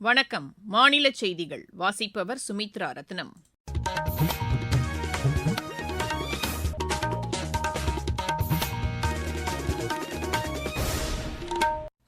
வணக்கம். மாநில செய்திகள். வாசிப்பவர் சுமித்ரா ரத்னம்.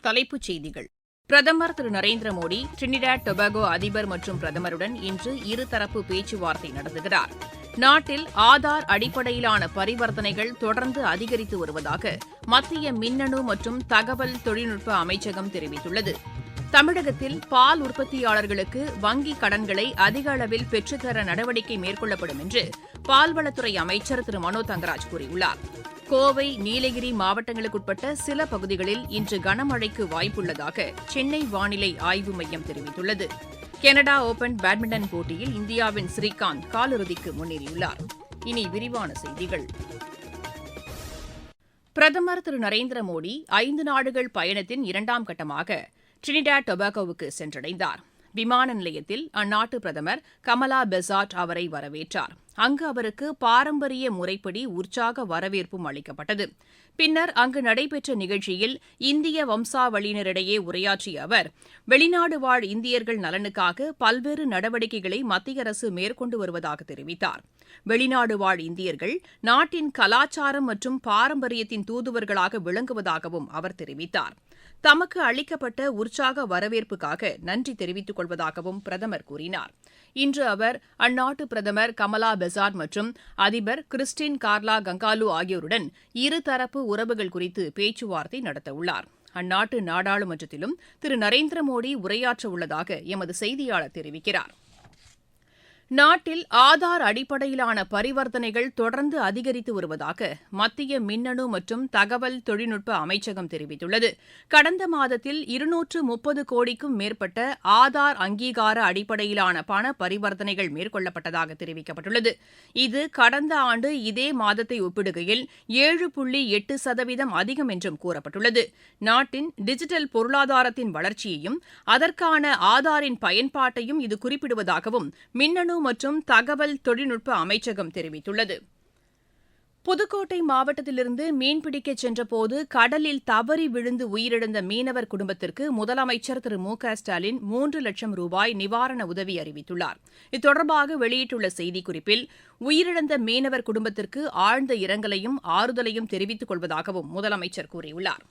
தலைப்புச் செய்திகள். பிரதமர் திரு. நரேந்திர மோடி டிரினிடாட் டொபாகோ அதிபர் மற்றும் பிரதமருடன் இன்று இருதரப்பு பேச்சுவார்த்தை நடத்துகிறார். நாட்டில் ஆதார் அடிப்படையிலான பரிவர்த்தனைகள் தொடர்ந்து அதிகரித்து வருவதாக மத்திய மின்னணு மற்றும் தகவல் தொழில்நுட்ப அமைச்சகம் தெரிவித்துள்ளது. தமிழகத்தில் பால் உற்பத்தியாளர்களுக்கு வங்கிக் கடன்களை அதிக அளவில் பெற்றுத்தர நடவடிக்கை மேற்கொள்ளப்படும் என்று பால்வளத்துறை அமைச்சர் திரு. மனோ தங்கராஜ் கூறியுள்ளார். கோவை நீலகிரி மாவட்டங்களுக்குட்பட்ட சில பகுதிகளில் இன்று கனமழைக்கு வாய்ப்புள்ளதாக சென்னை வானிலை ஆய்வு மையம் தெரிவித்துள்ளது. கனடா ஓபன் பேட்மிண்டன் போட்டியில் இந்தியாவின் ஸ்ரீகாந்த் காலிறுதிக்கு முன்னேறியுள்ளார். இனி விரிவான செய்திகள். பிரதமர் திரு. நரேந்திர மோடி ஐந்து நாடுகள் பயணத்தின் இரண்டாம் கட்டமாக டிரினிடாட் டொபாகோவுக்கு சென்றடைந்தார். விமான நிலையத்தில் அந்நாட்டு பிரதமர் கமலா பெசாட் அவரை வரவேற்றார். அங்கு அவருக்கு பாரம்பரிய முறைப்படி உற்சாக வரவேற்பும் அளிக்கப்பட்டது. பின்னர் அங்கு நடைபெற்ற நிகழ்ச்சியில் இந்திய வம்சாவளியினரிடையே உரையாற்றிய அவர் வெளிநாடு வாழ் இந்தியர்கள் நலனுக்காக பல்வேறு நடவடிக்கைகளை மத்திய அரசு மேற்கொண்டு வருவதாக தெரிவித்தார். வெளிநாடு வாழ் இந்தியர்கள் நாட்டின் கலாச்சாரம் மற்றும் பாரம்பரியத்தின் தூதுவர்களாக விளங்குவதாகவும் அவர் தெரிவித்தார். தமக்கு அளிக்கப்பட்ட உற்சாக வரவேற்புக்காக நன்றி தெரிவித்துக் கொள்வதாகவும் பிரதமர் கூறினார். இன்று அவர் அந்நாட்டு பிரதமர் கமலா பெசார் மற்றும் அதிபர் கிறிஸ்டின் கார்லா கங்காலு ஆகியோருடன் இருதரப்பு உறவுகள் குறித்து பேச்சுவார்த்தை நடத்தவுள்ளார். அந்நாட்டு நாடாளுமன்றத்திலும் திரு நரேந்திர மோடி உரையாற்ற உள்ளதாக எமது செய்தியாளர் தெரிவிக்கிறார். நாட்டில் ஆதார் அடிப்படையிலான பரிவர்த்தனைகள் தொடர்ந்து அதிகரித்து வருவதாக மத்திய மின்னணு மற்றும் தகவல் தொழில்நுட்ப அமைச்சகம் தெரிவித்துள்ளது. கடந்த மாதத்தில் இருநூற்று முப்பது கோடிக்கும் மேற்பட்ட ஆதார் அங்கீகார அடிப்படையிலான பண பரிவர்த்தனைகள் மேற்கொள்ளப்பட்டதாக தெரிவிக்கப்பட்டுள்ளது. இது கடந்த ஆண்டு இதே மாதத்தை ஒப்பிடுகையில் ஏழு புள்ளி எட்டு சதவீதம் அதிகம் என்றும் கூறப்பட்டுள்ளது. நாட்டின் டிஜிட்டல் பொருளாதாரத்தின் வளர்ச்சியையும் அதற்கான ஆதாரின் பயன்பாட்டையும் இது குறிப்பிடுவதாகவும் மின்னணு மற்றும் தகவல் தொழில்நுட்ப அமைச்சகம் தெரிவித்துள்ளது. புதுக்கோட்டை மாவட்டத்திலிருந்து மீன்பிடிக்கச் சென்றபோது கடலில் தவறி விழுந்து உயிரிழந்த மீனவர் குடும்பத்திற்கு முதலமைச்சர் திரு மு க ஸ்டாலின் மூன்று லட்சம் ரூபாய் நிவாரண உதவி அறிவித்துள்ளார். இது வெளியிட்டுள்ள செய்திக்குறிப்பில் உயிரிழந்த மீனவர் குடும்பத்திற்கு ஆழ்ந்த இரங்கலையும் ஆறுதலையும் தெரிவித்துக் கொள்வதாகவும் முதலமைச்சர் கூறியுள்ளாா்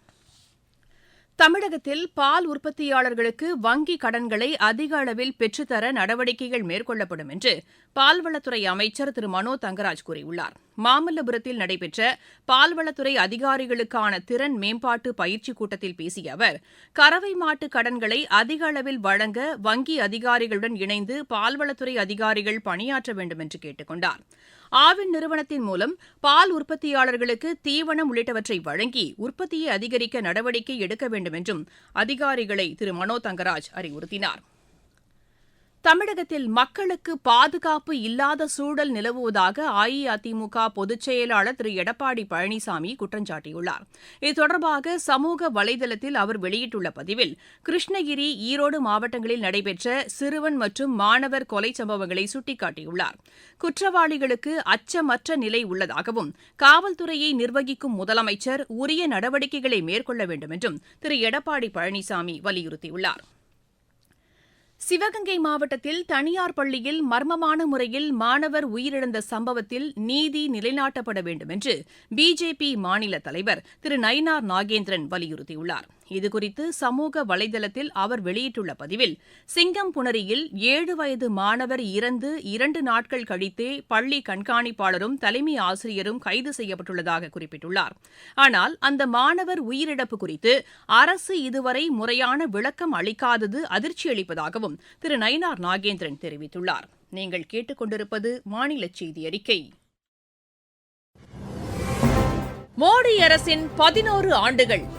தமிழகத்தில் பால் உற்பத்தியாளர்களுக்கு வங்கிக் கடன்களை அதிக அளவில் பெற்றுத்தர நடவடிக்கைகள் மேற்கொள்ளப்படும் என்று பால்வளத்துறை அமைச்சர் திரு. மனோ தங்கராஜ் கூறியுள்ளார். மாமல்லபுரத்தில் நடைபெற்ற பால்வளத்துறை அதிகாரிகளுக்கான திறன் மேம்பாட்டு பயிற்சிக் கூட்டத்தில் பேசிய அவர் கறவை மாட்டு கடன்களை அதிக அளவில் வழங்க வங்கி அதிகாரிகளுடன் இணைந்து பால்வளத்துறை அதிகாரிகள் பணியாற்ற வேண்டும் என்று கேட்டுக் கொண்டாா் ஆவின் நிறுவனத்தின் மூலம் பால் உற்பத்தியாளர்களுக்கு தீவனம் உள்ளிட்டவற்றை வழங்கி உற்பத்தியை அதிகரிக்க நடவடிக்கை எடுக்க வேண்டும் என்றும் அதிகாரிகளை திரு மனோ தங்கராஜ் அறிவுறுத்தினார். தமிழகத்தில் மக்களுக்கு பாதுகாப்பு இல்லாத சூழல் நிலவுவதாக அஇஅதிமுக பொதுச் செயலாளர் திரு. எடப்பாடி பழனிசாமி குற்றம் சாட்டியுள்ளார். இது தொடர்பாக சமூக வலைதளத்தில் அவர் வெளியிட்டுள்ள பதிவில் கிருஷ்ணகிரி ஈரோடு மாவட்டங்களில் நடைபெற்ற சிறுவன் மற்றும் மாணவர் கொலை சம்பவங்களை சுட்டிக்காட்டியுள்ளார். குற்றவாளிகளுக்கு அச்சமற்ற நிலை உள்ளதாகவும் காவல்துறையை நிர்வகிக்கும் முதலமைச்சர் உரிய நடவடிக்கைகளை மேற்கொள்ள வேண்டும் என்றும் திரு. எடப்பாடி பழனிசாமி வலியுறுத்தியுள்ளாா் சிவகங்கை மாவட்டத்தில் தனியார் பள்ளியில் மர்மமான முறையில் மாணவர் உயிரிழந்த சம்பவத்தில் நீதி நிலைநாட்டப்பட வேண்டும் என்று பிஜேபி மாநில தலைவர் திரு நயினார் நாகேந்திரன் வலியுறுத்தியுள்ளார். இதுகுறித்து சமூக வலைதளத்தில் அவர் வெளியிட்டுள்ள பதிவில் சிங்கம்புணரியில் ஏழு வயது மாணவர் இறந்து இரண்டு நாட்கள் கழித்தே பள்ளி கண்காணிப்பாளரும் தலைமை ஆசிரியரும் கைது செய்யப்பட்டுள்ளதாக குறிப்பிட்டுள்ளார். ஆனால் அந்த மாணவர் உயிரிழப்பு குறித்து அரசு இதுவரை முறையான விளக்கம் அளிக்காதது அதிர்ச்சியளிப்பதாகவும் திரு. நயினார் நாகேந்திரன் தெரிவித்துள்ளார். நீங்கள் கேட்டுக்கொண்டிருப்பது மாநில செய்தி அறிக்கை மோடி அரசின் பதினோரு ஆண்டுகள்.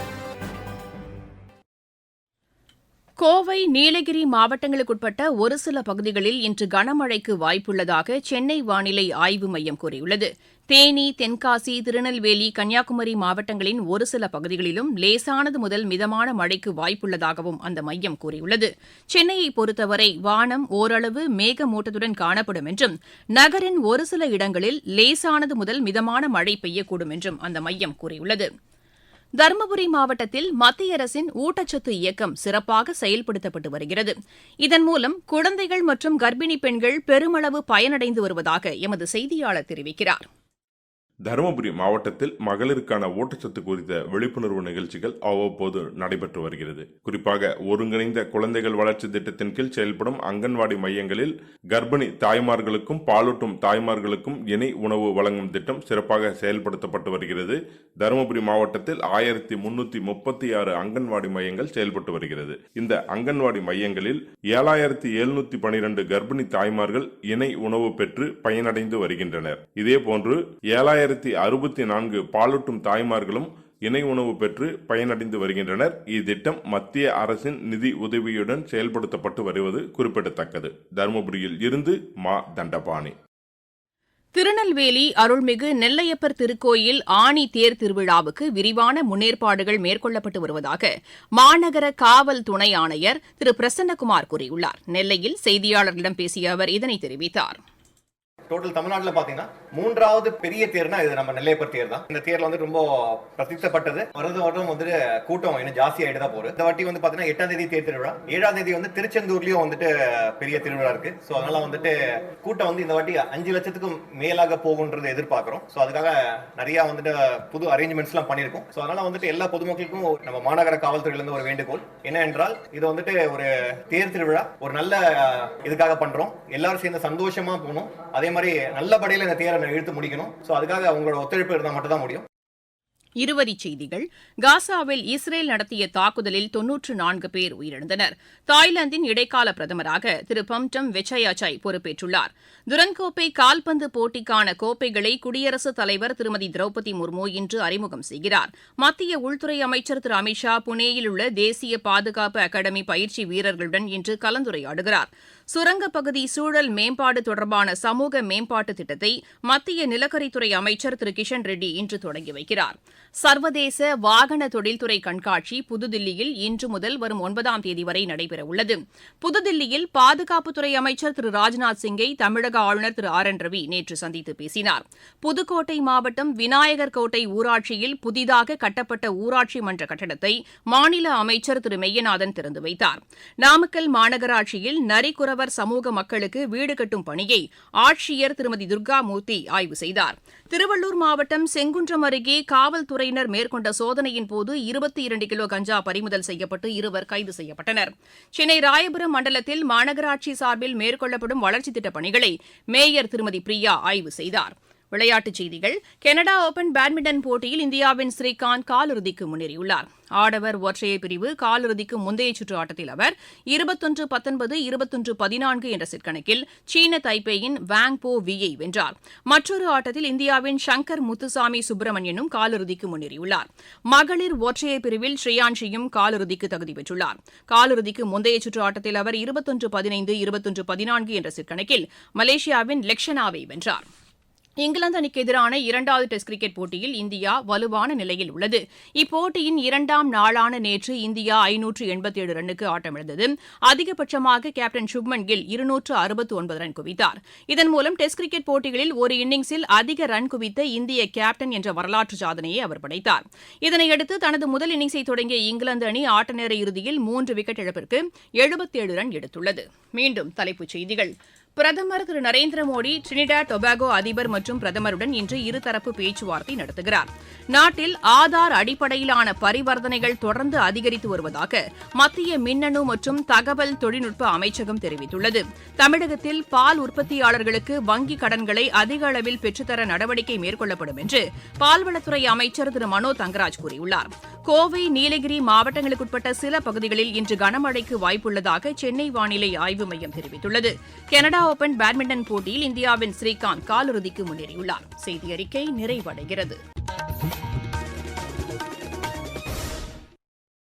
கோவை நீலகிரி மாவட்டங்களுக்குட்பட்ட ஒரு சில பகுதிகளில் இன்று கனமழைக்கு வாய்ப்புள்ளதாக சென்னை வானிலை ஆய்வு மையம் கூறியுள்ளது. தேனி தென்காசி திருநெல்வேலி கன்னியாகுமரி மாவட்டங்களின் ஒரு சில பகுதிகளிலும் லேசானது முதல் மிதமான மழைக்கு வாய்ப்புள்ளதாகவும் அந்த மையம் கூறியுள்ளது. சென்னையை பொறுத்தவரை வானம் ஓரளவு மேகமூட்டத்துடன் காணப்படும் என்றும் நகரின் ஒரு சில இடங்களில் லேசானது முதல் மிதமான மழை பெய்யக்கூடும் என்றும் அந்த மையம் கூறியுள்ளது. தருமபுரி மாவட்டத்தில் மத்திய அரசின் ஊட்டச்சத்து இயக்கம் சிறப்பாக செயல்படுத்தப்பட்டு வருகிறது. இதன் மூலம் குழந்தைகள் மற்றும் கர்ப்பிணி பெண்கள் பெருமளவு பயனடைந்து வருவதாக எமது செய்தியாளர் தெரிவிக்கிறார். தருமபுரி மாவட்டத்தில் மகளிருக்கான ஊட்டச்சத்து குறித்த விழிப்புணர்வு நிகழ்ச்சிகள் அவ்வப்போது நடைபெற்று வருகிறது. குறிப்பாக ஒருங்கிணைந்த குழந்தைகள் வளர்ச்சி திட்டத்தின் கீழ் செயல்படும் அங்கன்வாடி மையங்களில் கர்ப்பிணி தாய்மார்களுக்கும் பாலூட்டும் தாய்மார்களுக்கும் இணை உணவு வழங்கும் திட்டம் சிறப்பாக செயல்படுத்தப்பட்டு வருகிறது. தருமபுரி மாவட்டத்தில் ஆயிரத்தி முன்னூத்தி முப்பத்தி ஆறு அங்கன்வாடி மையங்கள் செயல்பட்டு வருகிறது. இந்த அங்கன்வாடி மையங்களில் ஏழாயிரத்தி எழுநூத்தி பனிரெண்டு கர்ப்பிணி தாய்மார்கள் இணை உணவு பெற்று பயனடைந்து வருகின்றனர். இதேபோன்று ஏழாயிரத்தி அறுபத்தி நான்கு பாலூட்டும் தாய்மார்களும் இணை உணவு பெற்று பயனடைந்து வருகின்றனர். இத்திட்டம் மத்திய அரசின் நிதி உதவியுடன் செயல்படுத்தப்பட்டு வருவது குறிப்பிடத்தக்கது. தருமபுரியில் இருந்து மா. தண்டபாணி. திருநெல்வேலி அருள்மிகு நெல்லையப்பர் திருக்கோயில் ஆணி தேர் திருவிழாவுக்கு விரிவான முன்னேற்பாடுகள் மேற்கொள்ளப்பட்டு வருவதாக மாநகர காவல் துணை ஆணையர் திரு. பிரசன்னகுமார் கூறியுள்ளார். நெல்லையில் செய்தியாளர்களிடம் பேசிய அவர் இதனை தெரிவித்தார். டோட்டல் தமிழ்நாட்டில் பார்த்தீங்கன்னா மூன்றாவது பெரிய தேர்னா இது நம்ம நெல்லையப்பர் தேர் தான். இந்த தேர்ல வந்து ரொம்ப பிரசித்தப்பட்டது. வருது வருடம் வந்துட்டு கூட்டம் இன்னும் ஜாஸ்தி ஆகிட்டு தான் போகுது. இந்த வாட்டி வந்து பார்த்தீங்கன்னா எட்டாம் தேதி தேர் திருவிழா. ஏழாம் தேதி வந்து திருச்செந்தூர்லயும் வந்துட்டு பெரிய திருவிழா இருக்கு. ஸோ அதனால வந்துட்டு கூட்டம் வந்து இந்த வாட்டி அஞ்சு லட்சத்துக்கும் மேலாக போகுன்றது எதிர்பார்க்குறோம். ஸோ அதுக்காக நிறைய வந்துட்டு புது அரேஞ்ச்மெண்ட்ஸ்லாம் பண்ணியிருக்கோம். ஸோ அதனால வந்துட்டு எல்லா பொதுமக்களுக்கும் நம்ம மாநகர காவல்துறையிலேருந்து ஒரு வேண்டுகோள். என்ன என்றால் இது வந்துட்டு ஒரு தேர் திருவிழா. ஒரு நல்ல இதுக்காக பண்றோம். எல்லாரும் சேர்ந்து சந்தோஷமா போகணும். அதே மாதிரி நல்லபடியில் இந்த தேரை இழுத்து முடிக்கணும். ஸோ அதுக்காக உங்களோட ஒத்துழைப்பு இருந்தால் மட்டும் தான் முடியும். இருவரிச் செய்திகள். காசாவில் இஸ்ரேல் நடத்திய தாக்குதலில் தொன்னூற்று நான்கு பேர் உயிரிழந்தனர். தாய்லாந்தின் இடைக்கால பிரதமராக திரு பம்டம் வெச்சயாச்சாய் பொறுப்பேற்றுள்ளார். துரன்கோப்பை கால்பந்து போட்டிக்கான கோப்பைகளை குடியரசுத் தலைவர் திருமதி திரௌபதி முர்மு இன்று அறிமுகம் செய்கிறார். மத்திய உள்துறை அமைச்சர் திரு அமித்ஷா புனேயில் உள்ள தேசிய பாதுகாப்பு அகாடமி பயிற்சி வீரர்களுடன் இன்று கலந்துரையாடுகிறார். சுரங்கப்பகுதி சூழல் மேம்பாடு தொடர்பான சமூக மேம்பாட்டு திட்டத்தை மத்திய நிலக்கரித்துறை அமைச்சர் திரு கிஷன் ரெட்டி இன்று தொடங்கி வைக்கிறார். சர்வதேச வாகன தொழில்துறை கண்காட்சி புதுதில்லியில் இன்று முதல் வரும் ஒன்பதாம் தேதி வரை நடைபெறவுள்ளது. புதுதில்லியில் பாதுகாப்புத்துறை அமைச்சர் திரு ராஜ்நாத் சிங்கை தமிழக ஆளுநர் திரு ஆர் என் ரவி நேற்று சந்தித்து பேசினார். புதுக்கோட்டை மாவட்டம் விநாயகர் கோட்டை ஊராட்சியில் புதிதாக கட்டப்பட்ட ஊராட்சி மன்ற கட்டடத்தை மாநில அமைச்சர் திரு மெய்யநாதன் திறந்து வைத்தார். நாமக்கல் மாநகராட்சியில் நரிக்குறவர் சமூக மக்களுக்கு வீடு கட்டும் பணியை ஆட்சியர் திருமதி துர்காமூர்த்தி ஆய்வு செய்தார். திருவள்ளூர் மாவட்டம் செங்குன்றம் அருகே காவல்துறை காவல்துறையினர் மேற்கொண்ட சோதனையின் போது இருபத்தி இரண்டு கிலோ கஞ்சா பறிமுதல் செய்யப்பட்டு இருவர் கைது செய்யப்பட்டனர். சென்னை ராயபுரம் மண்டலத்தில் மாநகராட்சி சார்பில் மேற்கொள்ளப்படும் வளர்ச்சித் திட்டப் பணிகளை மேயர் திருமதி பிரியா ஆய்வு செய்தார். விளையாட்டுச் செய்திகள். கனடா ஓபன் பேட்மிண்டன் போட்டியில் இந்தியாவின் ஸ்ரீகாந்த் காலிறுதிக்கு முன்னேறியுள்ளார். ஆடவர் ஒற்றையர் பிரிவு காலிறுதிக்கு முந்தைய சுற்று ஆட்டத்தில் அவர் இருபத்தொன்று பத்தொன்பது இருபத்தொன்று பதினான்கு என்ற செட் கணக்கில் சீன தைப்பேயின் வாங் போ வியை வென்றார். மற்றொரு ஆட்டத்தில் இந்தியாவின் சங்கர் முத்துசாமி சுப்பிரமணியனும் காலிறுதிக்கு முன்னேறியுள்ளார். மகளிர் ஒற்றையர் பிரிவில் ஸ்ரீயான்ஷியும் காலிறுதிக்கு தகுதி பெற்றுள்ளார். காலிறுதிக்கு முந்தைய சுற்று ஆட்டத்தில் அவர் இருபத்தொன்று பதினைந்து இருபத்தொன்று பதினான்கு என்ற செட் கணக்கில் மலேசியாவின் லெக்ஷனாவை வென்றார். இங்கிலாந்து அணிக்கு எதிரான இரண்டாவது டெஸ்ட் கிரிக்கெட் போட்டியில் இந்தியா வலுவான நிலையில் உள்ளது. இப்போட்டியின் இரண்டாம் நாளான நேற்று இந்தியா ஐநூற்று எண்பத்தி ஏழு ரன்னுக்கு ஆட்டமிழந்தது. அதிகபட்சமாக கேப்டன் சுப்மன் கில் இருநூற்று அறுபத்தி ஒன்பது ரன் குவித்தார். இதன் மூலம் டெஸ்ட் கிரிக்கெட் போட்டிகளில் ஒரு இன்னிங்ஸில் அதிக ரன் குவித்த இந்திய கேப்டன் என்ற வரலாற்று சாதனையை அவர் படைத்தார். இதனையடுத்து தனது முதல் இன்னிங்ஸை தொடங்கிய இங்கிலாந்து அணி ஆட்ட நேர இறுதியில் மூன்று விக்கெட் இழப்பிற்கு எழுபத்தேழு ரன் எடுத்துள்ளது. மீண்டும் தலைப்புச் செய்திகள். பிரதமர் திரு நரேந்திர மோடி டிரினிடாட் டொபாகோ அதிபர் மற்றும் பிரதமருடன் இன்று இருதரப்பு பேச்சுவார்த்தை நடத்துகிறார். நாட்டில் ஆதார் அடிப்படையிலான பரிவர்த்தனைகள் தொடர்ந்து அதிகரித்து வருவதாக மத்திய மின்னணு மற்றும் தகவல் தொழில்நுட்ப அமைச்சகம் தெரிவித்துள்ளது. தமிழகத்தில் பால் உற்பத்தியாளர்களுக்கு வங்கிக் கடன்களை அதிக அளவில் பெற்றுத்தர நடவடிக்கை மேற்கொள்ளப்படும் என்று பால்வளத்துறை அமைச்சர் திரு மனோ தங்கராஜ் கூறியுள்ளார். கோவை நீலகிரி மாவட்டங்களுக்குட்பட்ட சில பகுதிகளில் இன்று கனமழைக்கு வாய்ப்புள்ளதாக சென்னை வானிலை ஆய்வு மையம் தெரிவித்துள்ளது. கனடா ஓபன் பேட்மிண்டன் போட்டியில் இந்தியாவின் ஸ்ரீகாந்த் காலிறுதிக்கு முன்னேறியுள்ளார். செய்தி அறிக்கை நிறைவடைகிறது.